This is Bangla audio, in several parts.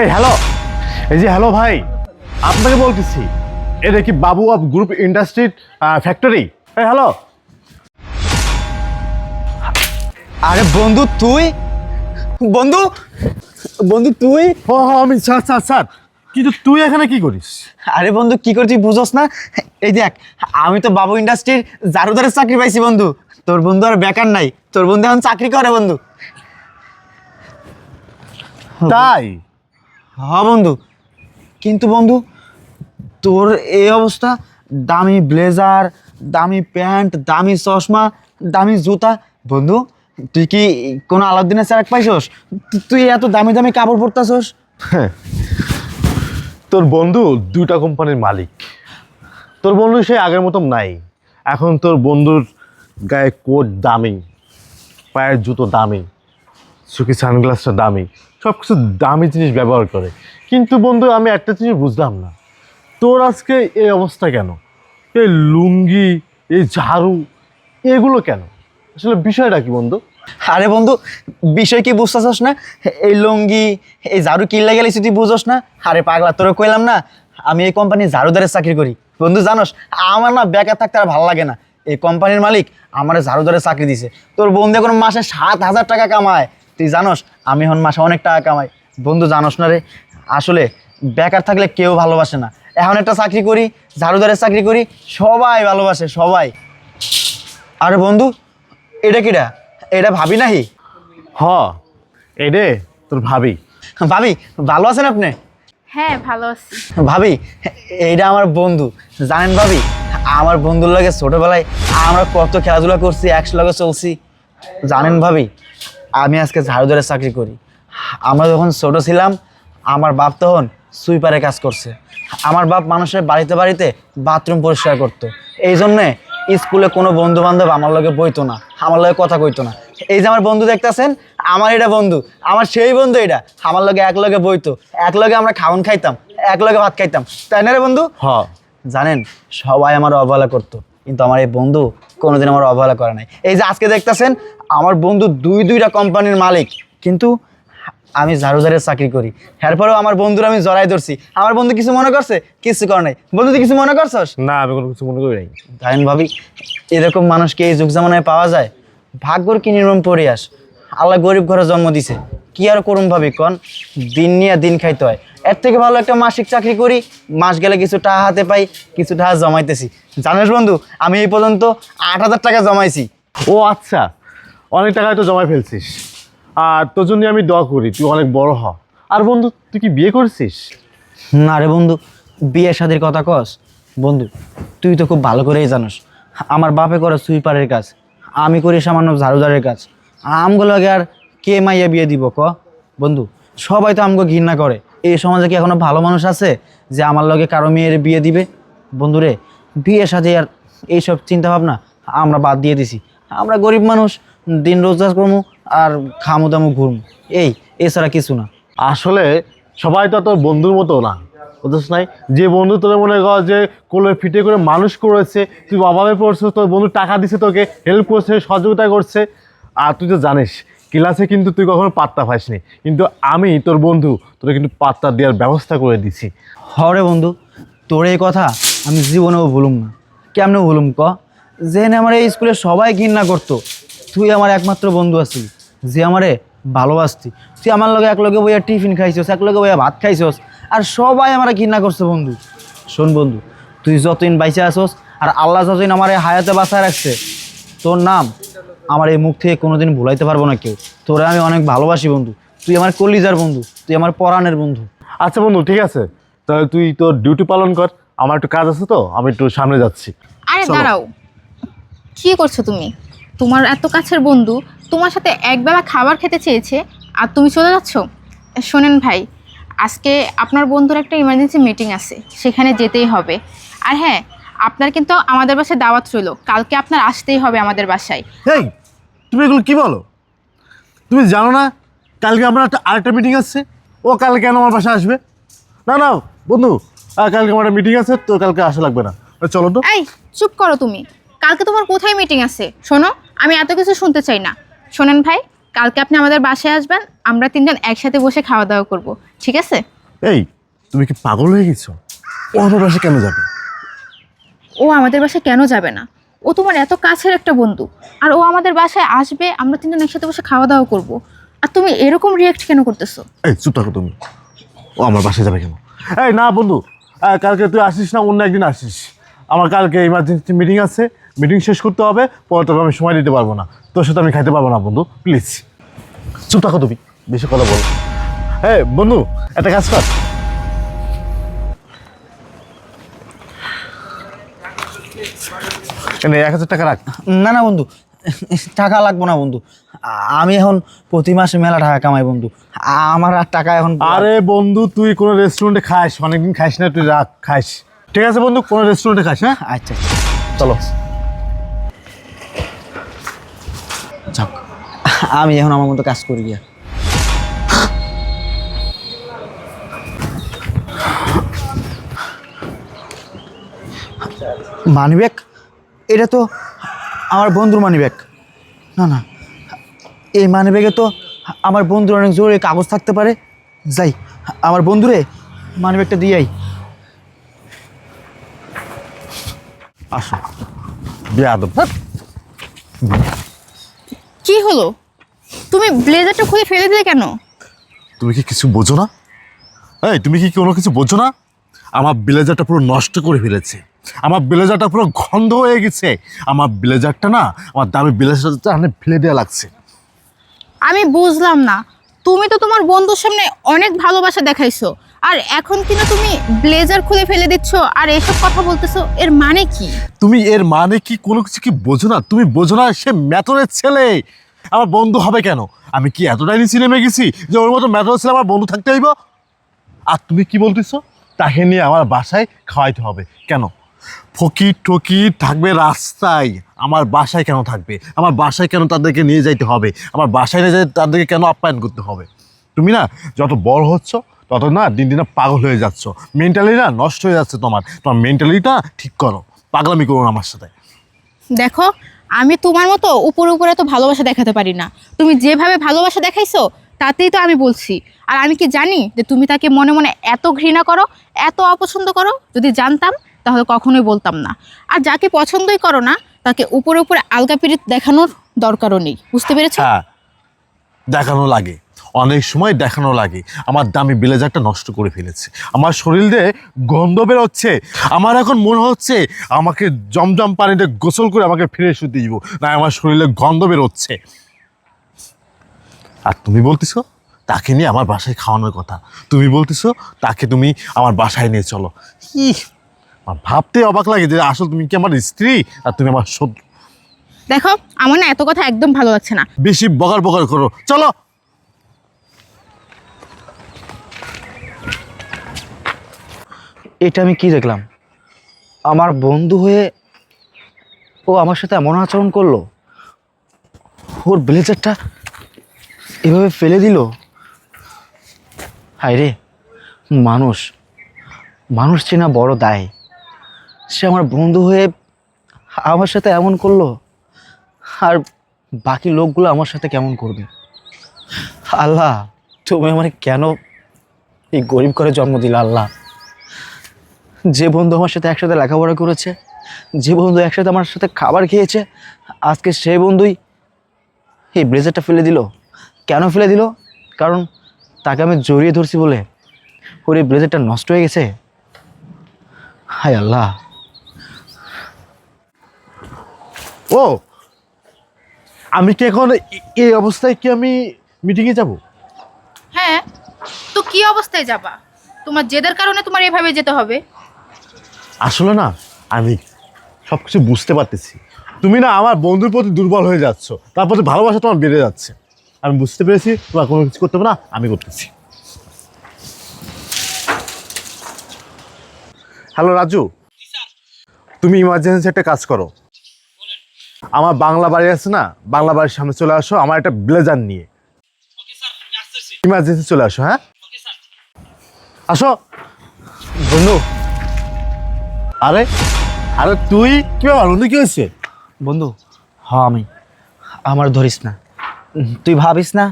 এই হ্যালো এই যে হ্যালো ভাই আপনাকে বলতেছি এটা কি বাবু অফ গ্রুপ ইন্ডাস্ট্রি ফ্যাক্টরি এই হ্যালো আরে বন্ধু তুই? বন্ধু বন্ধু তুই? ও আমি স্যার স্যার স্যার কিন্তু তুই এখানে কি করিস? আরে বন্ধু কি করছিস বুঝোস না? এই দেখ আমি তো বাবু ইন্ডাস্ট্রির জারুদারের চাকরি পাইছি বন্ধু। তোর বন্ধু আর বেকার নাই তোর বন্ধু এখন চাকরি করে বন্ধু। তাই? হ্যাঁ বন্ধু। কিন্তু বন্ধু, তোর এই অবস্থা, দামি ব্লেজার, দামি প্যান্ট, দামি চশমা, দামি জুতা। বন্ধু, তুই কি কোনো আলাদিনের চারাক পাইছস? তুই এত দামি দামি কাপড় পরতাছস? তোর বন্ধু দুইটা কোম্পানির মালিক। তোর বন্ধু সে আগের মতো নাই। এখন তোর বন্ধুর গায়ে কোট দামি, পায়ের জুতো দামি। চোখে সানগ্লাসটা দামি। সব কিছু দামি জিনিস ব্যবহার করে। কিন্তু বন্ধু, আমি একটা জিনিস বুঝলাম না। তোর আজকে এই অবস্থা কেন? এই লুঙ্গি, এই ঝাড়ু, এগুলো কেন? আসলে বিষয়টা কি বন্ধু? আরে বন্ধু, বিষয় কি বুঝতেছস না? এই লুঙ্গি, এই ঝাড়ু কিনলে গেলে তুই বুঝোস না? আরে পাগলা তোরে কইলাম না, আমি এই কোম্পানির ঝাড়ুদারের চাকরি করি। বন্ধু, জানোস, আমার না বেকার থাকতে আর ভালো লাগে না। এই কোম্পানির মালিক আমার ঝাড়ুদারের চাকরি দিছে। তোর বন্ধু এখন মাসে সাত হাজার টাকা কামায়। তুই জানোস আমি এখন মাসে অনেক টাকা কামাই। বন্ধু জানোস না রে আসলে বেকার থাকলে কেউ ভালোবাসে না। এখন একটা চাকরি করি ঝাড়ুদারের চাকরি করি সবাই ভালোবাসে সবাই। আরে বন্ধু এটা কিরা? এটা ভাবি নাহি হ এডে তোর ভাবি। ভাবি ভালো আছেন আপনি? হ্যাঁ ভালো আছি। ভাবি এইটা আমার বন্ধু। জানেন ভাবি আমার বন্ধুর লাগে ছোটবেলায় আমরা কত খেলাধুলা করছি একসাথে চলছি। জানেন ভাবি আমি আজকে ঝাড়ুদারের চাকরি করি। আমরা যখন ছোট ছিলাম আমার বাপ তখন সুইপারে কাজ করছে। আমার বাপ মানুষের বাড়িতে বাড়িতে বাথরুম পরিষ্কার করতো। এই জন্যে স্কুলে কোনো বন্ধু বান্ধব আমার লগে বইতো না আমার লগে কথা কইতো না। এই যে আমার বন্ধু দেখতেছেন আমার এটা বন্ধু আমার সেই বন্ধু এটা। আমার লগে এক লগে বইতো এক লগে আমরা খাওন খাইতাম এক লগে ভাত খাইতাম। তাই না রে বন্ধু? হ। জানেন সবাই আমার অবহেলা করতো। কিন্তু আমার এই বন্ধু কোনোদিন আমার অবহেলা করে নাই। এই যে আজকে দেখতেছেন আমার বন্ধু দুই দুইটা কোম্পানির মালিক কিন্তু আমি ঝাড়ুঝাড়ের চাকরি করি। এরপরেও আমার বন্ধুরা আমি জড়াই ধরছি। আমার বন্ধু কিছু মনে করছে? কিছু করে নাই। বন্ধু তুই কিছু মনে করছস? না আমি কোনো কিছু মনে করি নাই। জানেন ভাবি এরকম মানুষকে এই যুগ জামানায় পাওয়া যায়? ভাগ্যর কি নির্মম পরিয়াস আল্লাহ গরিব ঘরে জন্ম দিছে। কি আর করুন ভাবি কন? দিন নিয়ে দিন খাইতে হয়। এর থেকে ভালো একটা মাসিক চাকরি করি মাস গেলে কিছু টাকা হাতে পাই কিছু টাকা জমাইতেছি। জানিস বন্ধু আমি এই পর্যন্ত আট হাজার টাকা জমাইছি। ও আচ্ছা অনেক টাকা তো জমায় ফেলছিস। আর তোর জন্য আমি দোয়া করি তুই অনেক বড় হ। আর বন্ধু তুই কি বিয়ে করছিস? না রে বন্ধু বিয়ে শাদির কথা কস। বন্ধু তুই তো খুব ভালো করেই জানোস আমার বাপে করে সুইপারের কাজ আমি করি সামান্য ঝাড়ুঝাড়ের কাজ। আমগুলোকে আর কে মাইয়া বিয়ে দিব ক? বন্ধু সবাই তো আমগো ঘৃণা করে। এই সমাজে কি এখনও ভালো মানুষ আছে যে আমার লগে কারও মেয়ের বিয়ে দিবে? বন্ধুরে, বিয়ে সাজে আর এইসব চিন্তা ভাবনা আমরা বাদ দিয়ে দিছি। আমরা গরিব মানুষ, দিন রোজগার করব আর খামু দামু ঘুরমু। এই এছাড়া কিছু না। আসলে সবাই তো তোর বন্ধুর মতো না বুঝছিস নাই? যে বন্ধু তোর মনে কর যে কোলে ফিটে করে মানুষ করেছে, তুই অভাবে পড়ছিস, তোর বন্ধু টাকা দিছে তোকে হেল্প করছে, সহযোগিতা করছে, আর তুই তো জানিস ক্লাসে কিন্তু তুই কখনো পাত্তা পাসনি। কিন্তু আমি, তোর বন্ধু তোর কিন্তু পাত্তা দেওয়ার ব্যবস্থা করে দিছি। হরে বন্ধু, তোর এই কথা আমি জীবনেও ভুলুম না। কেমনে ভুলুম ক? জেনে আমার এই স্কুলে সবাই ঘৃণা করতো। তুই আমার একমাত্র বন্ধু আছিস, যে আমারে ভালোবাসতি। তুই আমার লগে এক লগে বইয়া টিফিন খাইছস, এক লগে বইয়া ভাত খাইছস, আর সবাই আমার ঘৃণা করছে বন্ধু। শোন বন্ধু, তুই যতদিন বাইচে আসস আর আল্লাহ যতদিন আমার হায়াতে বাঁচায় রাখছে, তোর নাম আমার এই মুখ থেকে কোনোদিন ভুলাইতে পারব না কেউ। তোরা আমি অনেক ভালোবাসি বন্ধু। তুই আমার কলিজার বন্ধু তুই আমার পরাণের বন্ধু। আচ্ছা বন্ধু ঠিক আছে। তাহলে তুই তোর ডিউটি পালন কর। আমার একটু কাজ আছে তো আমি একটু সামনে যাচ্ছি। আরে দাঁড়াও। কি করছ তুমি? তোমার এত কাছের বন্ধু তোমার সাথে একবেলা খাবার খেতে চেয়েছে আর তুমি চলে যাচ্ছ? শোনেন ভাই আজকে আপনার বন্ধুর একটা ইমার্জেন্সি মিটিং আছে সেখানে যেতেই হবে। আর হ্যাঁ আপনার কিন্তু আমাদের বাসায় দাওয়াত রইল। কালকে আপনার আসতেই হবে আমাদের বাসায়। এই তুমি এগুলো কি বলো? তুমি জানো না কালকে আমার একটা আরেকটা মিটিং আছে ও কালকে কেন আমার বাসায় আসবে? না না বন্ধু কালকে আমার একটা মিটিং আছে তো কালকে আসা লাগবে না। চলো তো। এই চুপ করো তুমি। কালকে তোমার কোথায় মিটিং আছে? শোনো আমি এত কিছু শুনতে চাই না। শোনেন ভাই কালকে আপনি আমাদের বাসায় আসবেন আমরা তিনজন একসাথে বসে খাওয়া দাওয়া করব। ঠিক আছে? এই তুমি কি পাগল হয়ে গেছো? ও আমার বাসে কেন যাবে? ও আমাদের বাসায় কেন যাবে না? ও তোমার এত কাছের একটা বন্ধু। আর ও আমাদের বাসায় আসবে, আমরা তিনজন একসাথে বসে খাওয়া দাওয়া করব। আর তুমি এরকম রিয়েক্ট কেন করতেছো? এই, চুপ থাকো তুমি। ও আমার বাসায় যাবে কেন? এই, না বন্ধু কালকে তুই আসিস না, অন্য একদিন আসিস। আমার কালকে ইমার্জেন্সি মিটিং আছে মিটিং শেষ করতে হবে, পরে তোকে আমি সময় দিতে পারব না। তোর সাথে আমি খাইতে পারব না, বন্ধু প্লিজ চুপ থাকো তুমি, বেশি কথা বলো। হ্যাঁ বন্ধু, একটা কাজ কর। এক হাজার টাকা রাখ। না না বন্ধু। টাকা লাগবো না বন্ধু। আমি এখন প্রতি মাসে মেলা টাকা কামাই বন্ধু। আমার আর টাকা এখন আরে বন্ধু তুই কোনো রেস্টুরেন্টে খাস অনেকদিন খাইস না তুই রাখ খাইস। ঠিক আছে বন্ধু? কোনো রেস্টুরেন্টে খাস হ্যাঁ? আচ্ছা আচ্ছা। চলো। যাক আমি এখন আমার মতো কাজ করি গিয়া। মানিব্যাগ? এটা তো আমার বন্ধুর মানিব্যাগ। না না। এই মানিব্যাগে তো আমার বন্ধুর অনেক জোরে কাগজ থাকতে পারে। যাই আমার বন্ধুরে মানি ব্যাগটা দিয়ে দিয়াই আসো। বেয়াদব কি হলো? তুমি ব্লেজারটা খুলে ফেলে দিলে কেন? তুমি কি কিছু বোঝো না? এই তুমি কি কোনো কিছু বোঝো না? আমার ব্লেজারটা পুরো নষ্ট করে ফেলেছে। আমার ব্লেজারটা পুরো গন্ধ হয়ে গেছে। আমার ব্লেজারটা না আমার দামি ব্লেজারটা মানে ফেলে দেওয়া লাগছে। আমি বুঝলাম না। তুমি তো তোমার বন্ধুর সামনে অনেক ভালোবাসা দেখাইছো। আর এখন কিনা তুমি ব্লেজার খুলে ফেলে দিচ্ছ আর এসব কথা বলতেছো এর মানে কি? তুমি এর মানে কি কোনো কিছু কি বোঝো না? তুমি বোঝো না সে মেতরের ছেলে। আমার বন্ধু হবে কেন? আমি কি এতটাই নিচে নেমে গেছি যে ওর মতো মেতরের ছেলে আমার বন্ধু থাকতে হইব? আর তুমি কি বলতেছো? তাকে নিয়ে আমার বাসায় খাওয়াইতে হবে। কেন? ফকির টকির থাকবে রাস্তায়। আমার বাসায় কেন থাকবে? আমার বাসায় কেন তাদেরকে নিয়ে যাইতে হবে? আমার বাসায় নিয়ে যাই তাদেরকে কেন আপ্যায়ন করতে হবে? তুমি না, যত বড় হচ্ছ, তত না দিন দিন পাগল হয়ে যাচ্ছ। মেন্টালি না নষ্ট হয়ে যাচ্ছে তোমার। তোমার মেন্টালিটা ঠিক করো। পাগলামি করো আমার সাথে। দেখো, আমি তোমার মতো উপরে উপরে তো ভালোবাসা দেখাতে পারি না। তুমি যেভাবে ভালোবাসা দেখাইছো, তাতেই তো আমি বলছি। আর আমি কি জানি যে তুমি তাকে মনে মনে এত ঘৃণা করো, এত অপছন্দ করো? যদি জানতাম তাহলে কখনোই বলতাম না। আর যাকে পছন্দই করো না তাকে উপরে উপরে আলগা পিরিত দেখানোর দরকারও নেই। বুঝতে পেরেছ? হ্যাঁ দেখানো লাগে। অনেক সময় দেখানো লাগে। আমার দামি ব্লেজারটা নষ্ট করে ফেলেছে। আমার শরীর গন্ধ বেরোচ্ছে। আমার এখন মনে হচ্ছে আমাকে জমজম পানিতে গোসল করে আমাকে ফিরে শুতে দিব। না আমার শরীরে গন্ধ বেরোচ্ছে। আর তুমি বলতেছো তাকে নিয়ে আমার বাসায় খাওয়ানোর কথা। তুমি বলতেছো তাকে তুমি আমার বাসায় নিয়ে চলো। ইহ, আমার ভাবতে অবাক লাগে যে আসল তুমি কি আমার স্ত্রী আর তুমি আমার শত্রু? দেখো আমার না এত কথা একদম ভালো লাগছে না। বেশি বগার বগার করো। চলো। এটা আমি কি দেখলাম? আমার বন্ধু হয়ে ও আমার সাথে এমন আচরণ করল? ওর ব্লেজারটা এভাবে ফেলে দিল? হায় রে মানুষ। মানুষ চেনা বড় দায়। সে আমার বন্ধু হয়ে আমার সাথে এমন করল? আর বাকি লোকগুলো আমার সাথে কেমন করবে? আল্লাহ, তুমি আমার কেন এই গরিব করে জন্ম দিলে আল্লাহ? যে বন্ধু আমার সাথে একসাথে লেখাপড়া করেছে, যে বন্ধু একসাথে আমার সাথে খাবার খেয়েছে, আজকে সেই বন্ধুই এই ব্লেজারটা ফেলে দিল। কেন ফেলে দিল? কারণ তাকে আমি জড়িয়ে ধরছি বলে। ওর এই ব্লেজারটা নষ্ট হয়ে গেছে। হায় আল্লাহ। ও। আমি কি এখন এ- এই অবস্থায় কি আমি মিটিংয়ে যাব? হ্যাঁ তো কি অবস্থায় যাবা? তোমার জেদের কারণে তোমার এভাবে যেতে হবে। আসলে না আমি সব কিছু বুঝতে পারতেছি। তুমি না আমার বন্ধুর প্রতি দুর্বল হয়ে যাচ্ছ। তার প্রতি ভালোবাসা তোমার বেড়ে যাচ্ছে। আমি বুঝতে পেরেছি তোমার কোনো কিছু করতে হবে না আমি করতেছি। হ্যালো রাজু। তুমি ইমার্জেন্সি একটা কাজ করো। আমার বাংলা বাড়ি আছে না, বাংলা বাড়ির সামনে চলে আসো, আমার একটা ব্লেজার নিয়ে। ইমার্জেন্সি চলে আসো হ্যাঁ? আসো। বন্ধু। আরে আরে তুই? কি ব্যাপার বন্ধু, কি হয়েছে? বন্ধু হ আমি। আমার ধরিস না। তুই ভাবিস না,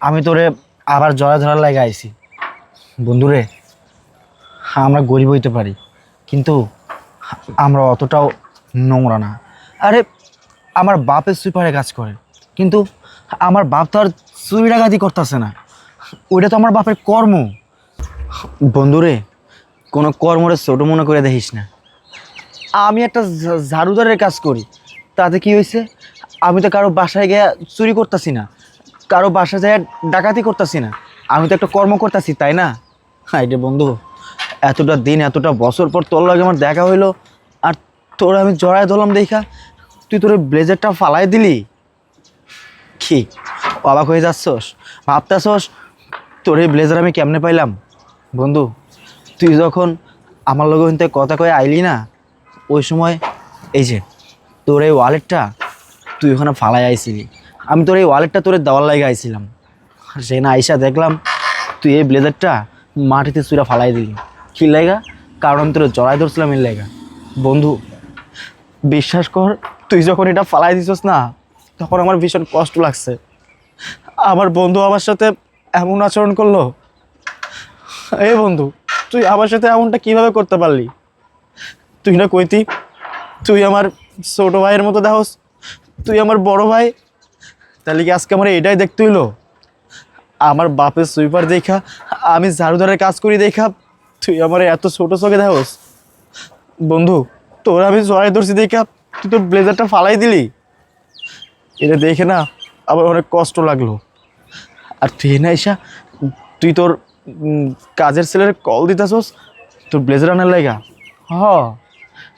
আমি তোরে আবার জড়া ধরার লাগে আইছি। বন্ধুরে আমরা গরিব হইতে পারি, কিন্তু আমরা অতটাও নোংরা না। আরে আমার বাপের সুইপারে কাজ করে। কিন্তু আমার বাপ তো আর চুরি ডাকাতি করতেছে না। ওইটা তো আমার বাপের কর্ম। বন্ধুরে, কোনো কর্মরে ছোটো মনে করে দেখিস না। আমি একটা ঝাড়ুদারের কাজ করি। তাতে কি হয়েছে আমি তো কারও বাসায় গিয়ে চুরি করতেছি না। কারও বাসায় যায় ডাকাতি করতেছি না। আমি তো একটা কর্ম করতেছি, তাই না? রে বন্ধু, এতটা দিন, এতটা বছর পর তোর লাগে আমার দেখা হইল। আর তোর আমি জড়ায় ধরলাম দেখা। তুই তোর ব্লেজারটা ফালাই দিলি? কি, অবাক হয়ে যাচ্ছস? ভাবতেছস তোর এই ব্লেজার আমি কেমনে পাইলাম? বন্ধু, তুই যখন আমার লগে হইতে কথা কয়ে আইলি না, ওই সময় এই যে তোর এই ওয়ালেটটা তুই ওখানে ফালাই আইছিলি। আমি তোর এই ওয়ালেটটা তোর দেওয়ার লাগে আইছিলাম। আর না আইসা দেখলাম তুই এই ব্লেজারটা মাটিতে চুরা ফালাই দিলি। কি লাগা? কারণ তোর জড়াই ধরছিলাম এর লাগা। বন্ধু, বিশ্বাস কর তুই যখন এটা ফালাই দিছস না, তখন আমার ভীষণ কষ্ট লাগছে। আমার বন্ধু আমার সাথে এমন আচরণ করল। এই বন্ধু, তুই আমার সাথে এমনটা কীভাবে করতে পারলি? তুই না কইতি, তুই আমার ছোট ভাইয়ের মতো দেখোস, তুই আমার বড় ভাই। তাহলে কি আজকে আমার এটাই দেখতে হইল? আমার বাপের সুইপার দেখা, আমি ঝাড়ু ঝাড়ুদারের কাজ করি দেখা, তুই আমার এত ছোট চোখে দেখোস। বন্ধু, তোর আমি জড়াই ধরছি দেখা। তুই তোর ব্লেজারটা ফালাই দিলি? এটা দেখে না আবার অনেক কষ্ট লাগল। আর তুই না এসা তুই তোর কাজের ছেলের কল দিতেছস, তোর ব্লেজার আনার লাগা হ।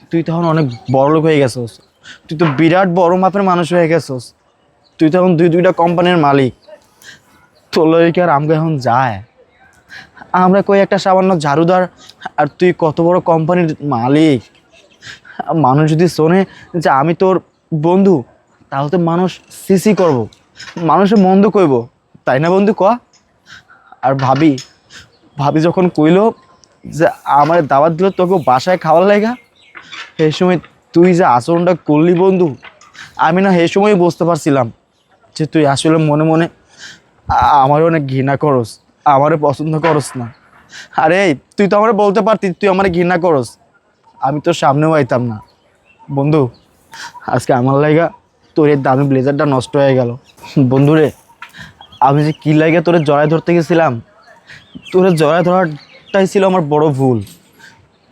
তুই তখন অনেক বড় লোক হয়ে গেছস। তুই তো বিরাট বড় মাপের মানুষ হয়ে গেছস। তুই তখন দুই দুইটা কোম্পানির মালিক। তোর লগে কি আর আমাকে এখন যায়? আমরা কই একটা সামান্য ঝাড়ুদার, আর তুই কত বড় কোম্পানির মালিক? মানুষ যদি শোনে যে আমি তোর বন্ধু, তাহলে তো মানুষ সিসি করব। মানুষে মন্দ কইব। তাই না বন্ধু ক? আর ভাবি ভাবি যখন কইলো যে আমার দাওয়াত দিল তোকে বাসায় খাওয়ার লাগা সেই সময় তুই যে আচরণটা করলি বন্ধু, আমি না সেই সময় বুঝতে পারছিলাম যে তুই আসলে মনে মনে আমার অনেক ঘৃণা করস আমারে পছন্দ করস না। আরে তুই তো আমার বলতে পারতিস তুই আমার ঘৃণা করস। আমি তোর সামনেও আইতাম না। বন্ধু, আজকে আমার লাইগা তোর এই দামি ব্লেজারটা নষ্ট হয়ে গেল। বন্ধুরে, আমি যে কী লাগে তোরে জড়ায় ধরতে গেছিলাম, তোরে জড়ায় ধরাটাই ছিল আমার বড় ভুল।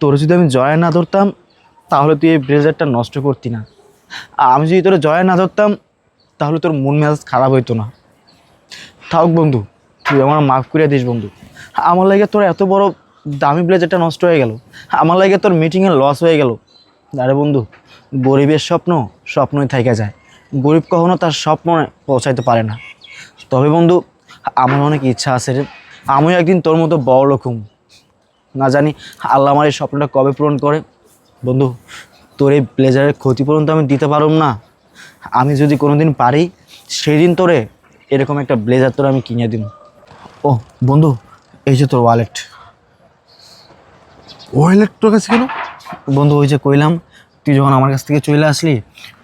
তোরে যদি আমি জড়ায় না ধরতাম, তাহলে তুই এই ব্লেজারটা নষ্ট করতি না। আমি যদি তোরে জড়ায় না ধরতাম, তাহলে তোর মন মেজাজ খারাপ হইতো না। থাক বন্ধু, তুই আমার মাফ করে দিস বন্ধু। আমার লাগে তোর এত বড় দামি ব্লেজারটা নষ্ট হয়ে গেল। আমার লাগে তোর মিটিংয়ে লস হয়ে গেল। আরে বন্ধু, গরিবের স্বপ্ন স্বপ্নই থেকে যায়। গরিব কখনো তার স্বপ্ন পৌঁছাইতে পারে না। তবে বন্ধু, আমার অনেক ইচ্ছা আছে রে। আমিও একদিন তোর মতো বড় লোক না জানি আল্লাহ আমার এই স্বপ্নটা কবে পূরণ করে। বন্ধু, তোর এই ব্লেজারের ক্ষতিপূরণ তো আমি দিতে পারব না। আমি যদি কোনোদিন পারি, সেদিন তোরে এরকম একটা ব্লেজার তোর আমি কিনে দিব। ও, বন্ধু, এই যে তোর ওয়ালেট ওয়েলেট তোর কাছে কেন? বন্ধু ওই যে কইলাম তুই যখন আমার কাছ থেকে চলে আসলি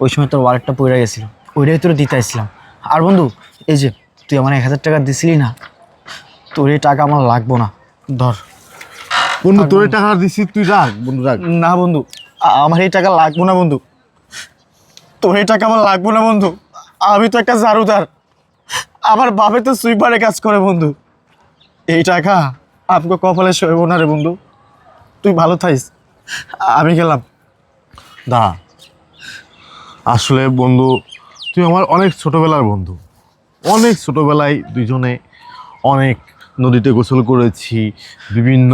ওই সময় তোর ওয়ালেটটা পড়ে গেছিল। ওইটাই তোর দিতে আসছিলাম। আর বন্ধু এই যে তুই আমার এক হাজার টাকা দিছিলি না তোর এই টাকা আমার লাগবো না। ধর। বন্ধু তোর এই টাকা দিছি তুই রাখ বন্ধু রাখ। না বন্ধু আমার এই টাকা লাগবো না বন্ধু। তোর এই টাকা আমার লাগবো না বন্ধু। আমি তো একটা জারুদার। আমার বাপে তো সুইপারে কাজ করে বন্ধু। এই টাকা আমাকে কপালে শোয়ব না রে বন্ধু। তুই ভালো থাইস আমি গেলাম। দা, আসলে বন্ধু, তুই আমার অনেক ছোটবেলার বন্ধু। অনেক ছোটবেলায় দুজনে অনেক নদীতে গোসল করেছি, বিভিন্ন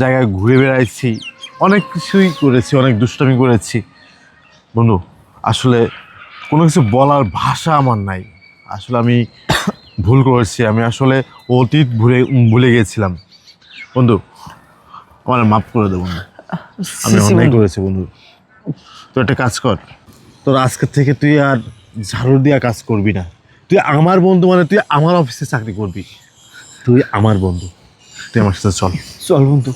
জায়গায় ঘুরে বেড়াইছি, অনেক কিছুই করেছি, অনেক দুষ্টামি করেছি। বন্ধু, আসলে কোনো কিছু বলার ভাষা আমার নাই। আসলে আমি ভুল করেছি, আমি আসলে অতীত ভুলে ভুলে গিয়েছিলাম বন্ধু আমার মাফ করে দেবো না আমি অন্যায় করেছি বন্ধু। তো একটা কাজ কর। তোর আজকের থেকে তুই আর ঝাড়ু দিয়া কাজ করবি না। তুই আমার বন্ধু মানে তুই আমার অফিসে চাকরি করবি। তুই আমার বন্ধু। তুই আমার সাথে চল। চল বন্ধু।